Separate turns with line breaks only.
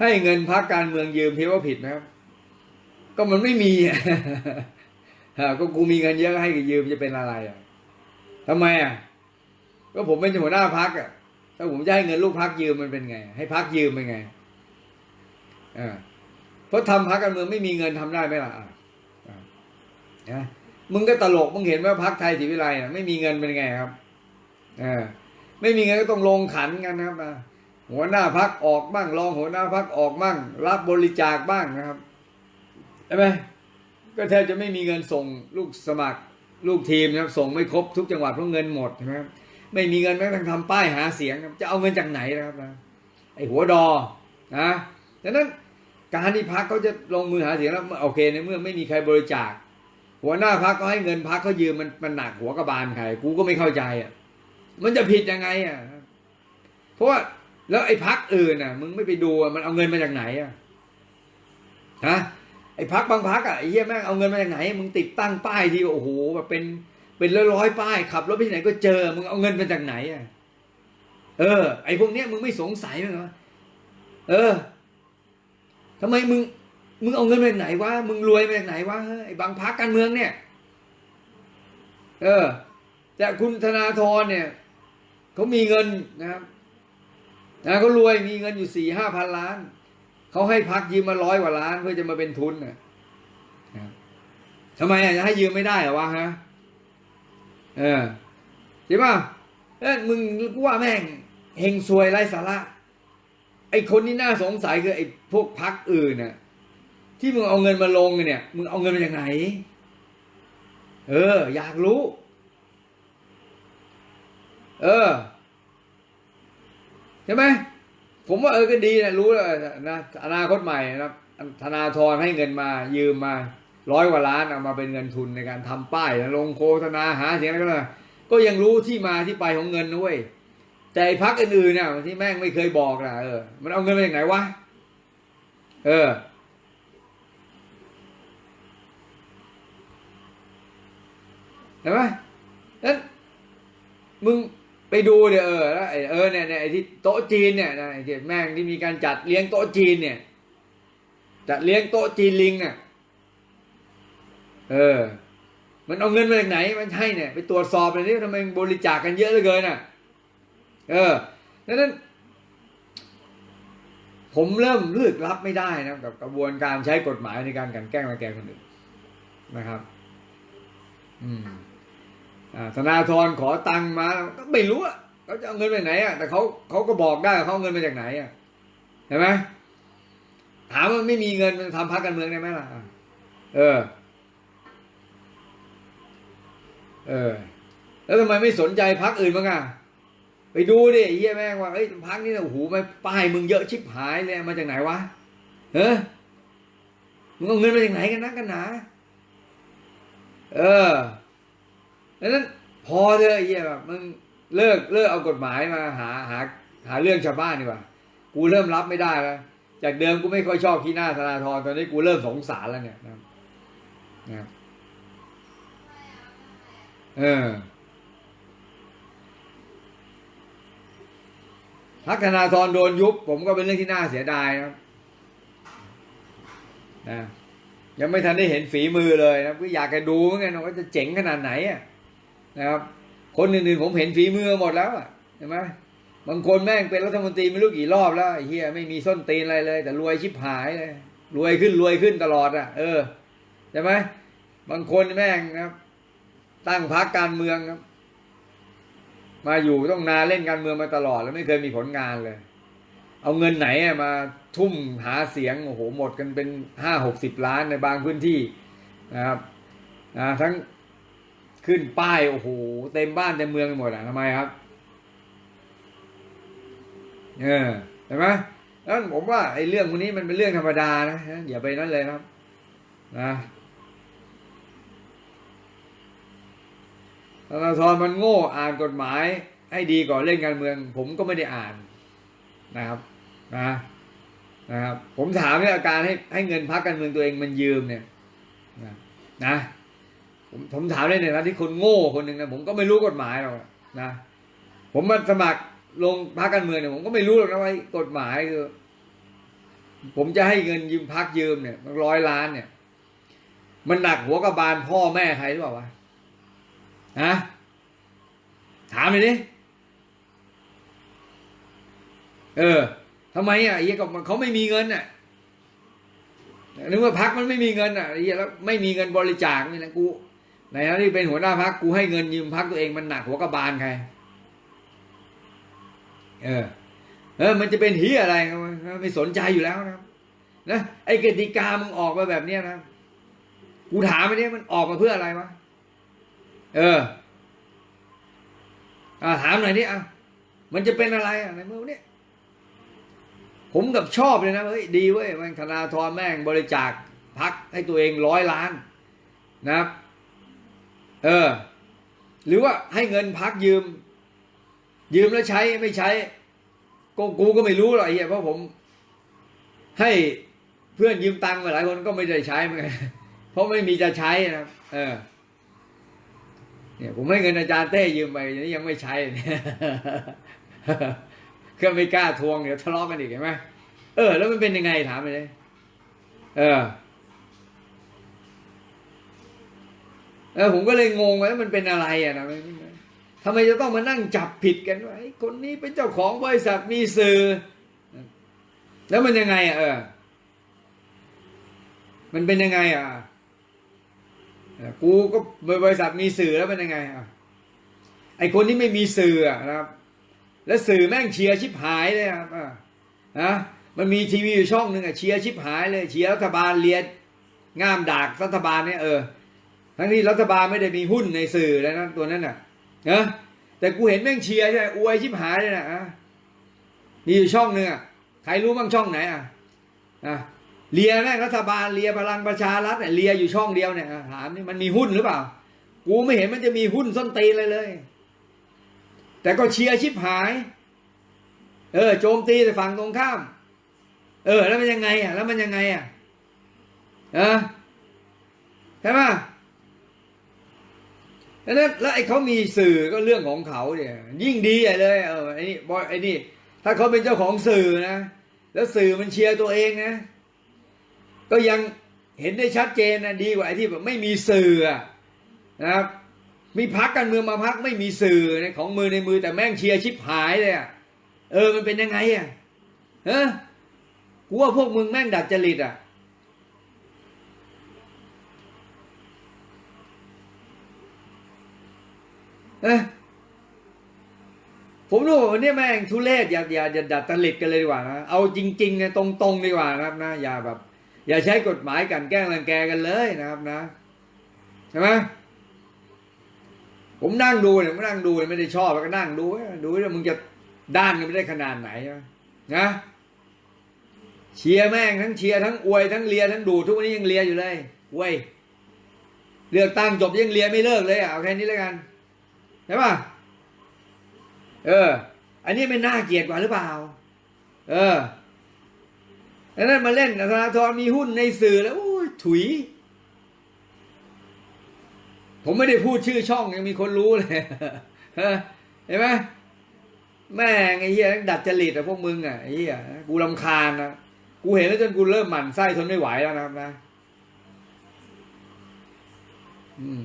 ให้เงินพักการเมืองยืมพี่ว่าผิดไหมครับ ก็มันไม่มีอะฮะก็กูมีเงินเยอะให้ยืมจะเป็นอะไรอะทำไมอะ ก็ผมเป็นหัวหน้าพักอะ ถ้าผมจะให้เงินลูกพักยืมมันเป็นไง ให้พักยืมเป็นไงอ่าเพราะทำพักการเมืองไม่มีเงินทำได้ไหมล่ะอะอะนะมึงก็ตลกมึงเห็นว่าพักไทยศรีวิไลอะไม่มีเงินเป็นไงครับอ่าไม่มีเงินก็ต้องลงขันกันนะครับอ่ หัวหน้าพักออกบ้างรองหัวหน้าพักออกบ้างรับบริจาคบ้างนะครับใช่ไหมก็แทบจะไม่มีเงินส่งลูกสมัครลูกทีมนะครับ ส่งไม่ครบทุกจังหวัดเพราะเงินหมดใช่ไหมครับไม่มีเงินแม้กระทั่งทำป้ายหาเสียง จะเอาเงินจากไหนนะครับนะไอหัวดอนะดังนั้นการที่พักเขาจะลงมือหาเสียงแล้วโอเคในเมื่อไม่มีใครบริจาค หัวหน้าพักก็ให้เงินพักเขายืมมันมันหนักหัวกระบาลใครกูก็ไม่เข้าใจอะมันจะผิดยังไงอะเพราะว่า แล้วไอ้พักอื่นอะ มึงไม่ไปดูมันเอาเงินมาจากไหนอะฮะไอ้พักบางพักอะไอ้เหี้ยแม่งเอาเงินมาจากไหน มึงติดตั้งป้ายที่โอ้โหแบบเป็นเป็นร้อยร้อยป้ายขับรถไปที่ไหนก็เจอ มึงเอาเงินมาจากไหนอะเออ ไอ้พวกเนี้ยมึงไม่สงสัยมั้งเหรอเออทำไมมึง มึงเอาเงินมาจากไหนวะมึงรวยมาจากไหนวะไอ้บางพักการเมืองเนี่ย เออ แต่คุณธนาธรเนี่ยเขามีเงินนะครับ นะเขารวยมีเงินอยู่สี่ห้าพันล้าน เขาให้พักยืมมาร้อยกว่าล้านเพื่อจะมาเป็นทุนนะนะครับทำไมอะจะให้ยืมไม่ได้หรอวะฮะ เออใช่ป่ะเอ้มึงกูว่าแม่งเฮงซวยไร้สาระ ไอ้คนที่น่าสงสัยคือไอ้พวกพักอื่นน่ะ ที่มึงเอาเงินมาลงเนี่ย มึงเอาเงินมาจากไหน เออ อยากรู้ เออ ใช่ไหมผมว่าเออก็ดีนะรู้แล้วนะอนาคตใหม่นะธนาธรให้เงินมายืมมาร้อยกว่าล้านเอามาเป็นเงินทุนในการทำป้ายลงโฆษณาหาเสียงอะไรก็แล้วก็ยังรู้ที่มาที่ไปของเงินนะเว้ยแต่พักอื่นๆเนี่ยที่แม่งไม่เคยบอกนะเออมันเอาเงินมาจากไหนวะเออ เห็นไหมนั้นมึง ไปดูเดี๋ยวเออแล้วไอ้เออเนี่ยเนี่ยไอ้ที่โต๊ะจีนเนี่ยนะไอ้ที่แม่งที่มีการจัดเลี้ยงโต๊ะจีนเนี่ยจัดเลี้ยงโต๊ะจีนลิงเนี่ยเออ มันเอาเงินมาจากไหนมันให้เนี่ยไปตรวจสอบเลยนี่ทำไมบริจาคกันเยอะเหลือเกินน่ะ เออดังนั้น ผมเริ่มเลือกรับไม่ได้นะกับกระบวนการใช้กฎหมายในการกันแกล้งรังแกงคนอื่นนะครับ อืมอ่า ธนาธรขอตังค์มาก็ไม่รู้อะเขาจะเอาเงินไปไหนอะแต่เขาเขาก็บอกได้เขาเอาเงินมาจากไหนอะเห็นไหมถามว่าไม่มีเงินมันทำพักการเมืองได้ไหมล่ะเออ เออ แล้วทำไมไม่สนใจพักอื่นบ้างอะไปดูดิไอ้เหี้ยแม่งว่าเอ้ยพักนี้นะโอ้โหไม่ป้ายมึงเยอะชิบหายเลยมาจากไหนวะเฮ้มึงเอาเงินมาจากไหนกันนักกันหนาเออ ดังนั้นพอเถอะไอ้เหี้ยแบบมึงเลิกเลิกเอากฎหมายมาหาหาหาเรื่องชาวบ้านดีกว่า กูเริ่มรับไม่ได้แล้ว จากเดิมกูไม่ค่อยชอบขี้หน้าธนาธรตอนนี้กูเริ่มสงสารแล้วเนี่ยนะครับนะเออพักธนาธรโดนยุบ ผมก็เป็นเรื่องที่น่าเสียดายนะครับนะยังไม่ทันได้เห็นฝีมือเลยนะก็อยากจะดูเหมือนกันว่าจะเจ๋งขนาดไหนอะ นะครับ คนอื่นๆผมเห็นฝีมือหมดแล้วใช่ไหมบางคนแม่งเป็นรัฐมนตรีไม่รู้กี่รอบแล้วเฮียไม่มีส้นตีนอะไรเลย แต่รวยชิบหายเลยรวยขึ้นรวยขึ้นตลอดอะ เออใช่ไหมบางคนแม่งครับ ตั้งพรรคการเมืองครับ มาอยู่ต้องนาเล่นการเมืองมาตลอด แล้วไม่เคยมีผลงานเลย เอาเงินไหนมาทุ่มหาเสียงโอ้โหหมดกันเป็นห้าหกสิบล้านในบางพื้นที่นะครับนะทั้ง ขึ้นป้ายโอ้โหเต็มบ้านเต็มเมืองไปหมดอะทำไมครับเออเห็นไหมแล้วผมว่าไอ้เรื่องพวกนี้มันเป็นเรื่องธรรมดานะอย่าไปนั่นเลยครับ นะธนาธรมันโง่อ่านกฎหมาย ให้ดีก่อนเล่นการเมือง ผมก็ไม่ได้อ่านนะครับ นะนะครับ ผมถามเรื่องการให้ให้เงินพักการเมืองตัวเองมันยืมเนี่ยนะนะ ผมผมถามเลยเนี่ยนะที่คนโง่คนหนึ่งนะผมก็ไม่รู้กฎหมายหรอกนะผมมาสมัครลงพรรคการเมืองเนี่ยผมก็ไม่รู้หรอกนะว่ากฎหมายคือผมจะให้เงินยืมพักยืมเนี่ยร้อยล้านเนี่ย มันหนักหัวกระบาลพ่อแม่ใครหรือเปล่าวะฮะถามเลยดิเออทำไมอะไอ้เหี้ยก็เขาไม่มีเงินอะนึกว่าพักมันไม่มีเงินอะไอ้เหี้ยแล้วไม่มีเงินบริจาคนี่นะกู ในฐานที่เป็นหัวหน้าพักกูให้เงินยืมพักตัวเองมันหนักหัวกระบาลใคร เออ เออ มันจะเป็นฮียอะไรก็ไม่สนใจอยู่แล้วนะนะไอ้กติกามึงออกมาแบบเนี้ยนะกูถามไปเนี่ยมันออกมาเพื่ออะไรวะเอออ่าถามหน่อยนี่อะมันจะเป็นอะไรอะในเมื่อวันนี้ผมกับชอบเลยนะเฮ้ยดีเว้ยแม่งธนาธรแม่งบริจาคพักให้ตัวเองร้อยล้านนะครับ เออ หรือว่าให้เงินพักยืม ยืมแล้วใช้ไม่ใช้ก็กูก็ไม่รู้หรอกไอ้เหี้ยเพราะผม ให้เพื่อนยืมตังค์มาหลายคนก็ไม่ได้ใช้เหมือนกันเพราะไม่มีจะใช้นะเออ เนี่ย ผมให้เงินอาจารย์เต้ยืมไปนี่ยังไม่ใช้เนี่ยก็ไม่กล้าทวงเดี๋ยวทะเลาะกันอีกเห็นไหมเออแล้วมันเป็นยังไงถามไปเลยเออ เออผมก็เลยงงว่ามันเป็นอะไรอะนะทำไมจะต้องมานั่งจับผิดกันว่าไอ้คนนี้เป็นเจ้าของบริษัทมีสื่อ แล้วมันยังไงอะเออ มันเป็นยังไงอะกูก็บริษัทมีสื่อแล้วเป็นยังไงอะไอ้คนที่ไม่มีสื่อนะครับ แล้วสื่อแม่งเชียร์ชิบหายเลยครับอะนะมันมีทีวีอยู่ช่องหนึ่งอะเชียร์ชิบหายเลยเชียร์รัฐบาลเลียนง่ามดากรัฐบาลเนี่ยเออ ทั้งที่รัฐบาลไม่ได้มีหุ้นในสื่อแล้วนะตัวนั้นน่ะนะแต่กูเห็นแม่งเชียร์ใช่ไหมอวยชิบหายเลยนะอะมีอยู่ช่องหนึ่งอะใครรู้บ้างช่องไหนอะอะเลียแม่งรัฐบาลเลียพลังประชารัฐเนี่ยเลียอยู่ช่องเดียวเนี่ยถามนี่มันมีหุ้นหรือเปล่า กูไม่เห็นมันจะมีหุ้นส้นตีนเลยเลย แต่ก็เชียร์ชิบหาย เออ โจมตีแต่ฝั่งตรงข้าม เออ แล้วมันยังไงอะ แล้วมันยังไงอะเออใช่ไหม นั้นแล้วไอ้เขามีสื่อก็เรื่องของเขาเนี่ยยิ่งดีใหญ่เลยเออไอ้นี่บอยไอ้นี่ ถ้าเขาเป็นเจ้าของสื่อนะ แล้วสื่อมันเชียร์ตัวเองนะ ก็ยังเห็นได้ชัดเจนนะดีกว่าไอ้ที่แบบไม่มีสื่อนะครับมีพักการเมืองมาพักไม่มีสื่อในของมือในมือแต่แม่งเชียร์ชิบหายเลยอะเออมันเป็นยังไงอะเออกูว่าพวกมึงแม่งดัดจริตอะ เอ้ยผมรู้ว่าวันนี้แม่งทุเรศอย่าอย่าอย่าดัดจริตกันเลยดีกว่านะเอาจริงๆนะตรงๆดีกว่านะครับนะอย่าแบบ อย่าใช้กฎหมายกันแกล้งรังแกกันเลยนะครับนะใช่ไหมผมนั่งดูเนี่ยผมนั่งดูเนี่ยไม่ได้ชอบแล้วก็นั่งดูดูว่ามึงจะด้านกันไม่ได้ขนาดไหนนะนะเชียร์แม่งทั้งเชียร์ทั้งอวยทั้งเลียทั้งดูทุกวันนี้ยังเลียอยู่เลยเว้ยเลือกตั้งจบยังเลียไม่เลิกเลยอะเอาแค่นี้แล้วกัน ใช่ป่ะเออ อันนี้ไม่น่าเกลียดกว่าหรือเปล่า เออดังนั้นมาเล่นธนาธรมีหุ้นในสื่อแล้วโอ้ยถุย ผมไม่ได้พูดชื่อช่องยังมีคนรู้เลยเห็นไหมแม่งไอ้เหี้ยดัดจริตอะพวกมึงอะไอ้เหี้ยกูรำคาญนะกูเห็นแล้วจนกูเริ่มหมั่นไส้ทนไม่ไหวแล้วนะครับนะ อืม